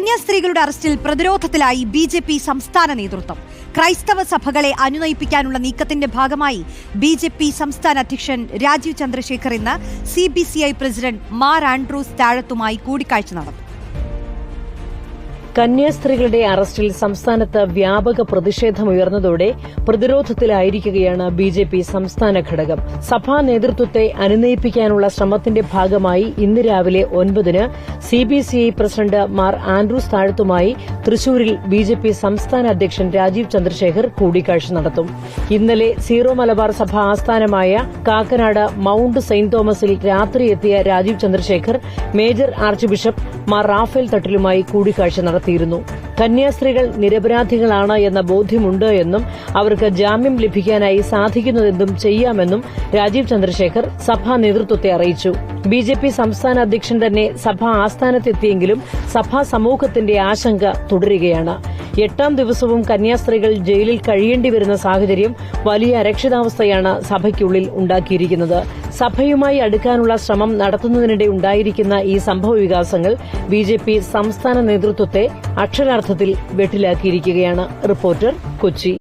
കന്യാസ്ത്രീകളുടെ അറസ്റ്റിൽ പ്രതിരോധത്തിലായി B J P സംസ്ഥാന നേതൃത്വം. ക്രൈസ്തവ സഭകളെ അനുനയിപ്പിക്കാനുള്ള നീക്കത്തിന്റെ ഭാഗമായി ബി ജെ പി സംസ്ഥാന അധ്യക്ഷൻ രാജീവ് ചന്ദ്രശേഖർ ഇന്ന് C B C I president Mar Andrews താഴത്തുമായി കൂടിക്കാഴ്ച നടത്തി. കന്യാസ്ത്രീകളുടെ അറസ്റ്റിൽ സംസ്ഥാനത്ത് വ്യാപക പ്രതിഷേധമുയർന്നതോടെ പ്രതിരോധത്തിലായിരിക്കുകയാണ് ബി ജെ പി സംസ്ഥാന ഘടകം. സഭാ നേതൃത്വത്തെ അനുനയിപ്പിക്കാനുള്ള ശ്രമത്തിന്റെ ഭാഗമായി ഇന്ന് രാവിലെ ഒൻപതിന് C B C I president Mar Andrews താഴത്തുമായി തൃശൂരിൽ ബി ജെ പി സംസ്ഥാന അധ്യക്ഷൻ രാജീവ് ചന്ദ്രശേഖർ കൂടിക്കാഴ്ച നടത്തും. ഇന്നലെ സീറോ മലബാർ സഭ ആസ്ഥാനമായ കാക്കനാട് മൌണ്ട് സെന്റ് തോമസിൽ രാത്രി എത്തിയ Rajeev Chandrasekhar major archbishop Mar Raphael തട്ടിലുമായി കൂടിക്കാഴ്ച നടത്തിയിരുന്നു. കന്യാസ്ത്രീകൾ നിരപരാധികളാണ് എന്ന ബോധ്യമുണ്ട് എന്നും അവർക്ക് ജാമ്യം ലഭിക്കാനായി സാധിക്കുന്നതെന്തും ചെയ്യാമെന്നും രാജീവ് ചന്ദ്രശേഖർ സഭാ നേതൃത്വത്തെ അറിയിച്ചു. ബി ജെ പി സംസ്ഥാന അധ്യക്ഷൻ തന്നെ സഭാ ആസ്ഥാനത്തെത്തിയെങ്കിലും സഭാ സമൂഹത്തിന്റെ ആശങ്ക തുടരുകയാണ്. എട്ടാം ദിവസവും കന്യാസ്ത്രീകൾ ജയിലിൽ കഴിയേണ്ടി വരുന്ന സാഹചര്യം വലിയ അരക്ഷിതാവസ്ഥയാണ് സഭയ്ക്കുള്ളിൽ ഉണ്ടാക്കിയിരിക്കുന്നത്. സഭയുമായി അടുക്കാനുള്ള ശ്രമം നടത്തുന്നതിനിടെ ഉണ്ടായിരിക്കുന്ന ഈ സംഭവ വികാസങ്ങൾ ബി ജെ പി സംസ്ഥാന നേതൃത്വത്തെ അക്ഷരാർത്ഥത്തിൽ വെട്ടിലാക്കിയിരിക്കുകയാണ്. റിപ്പോർട്ടർ കൊച്ചി.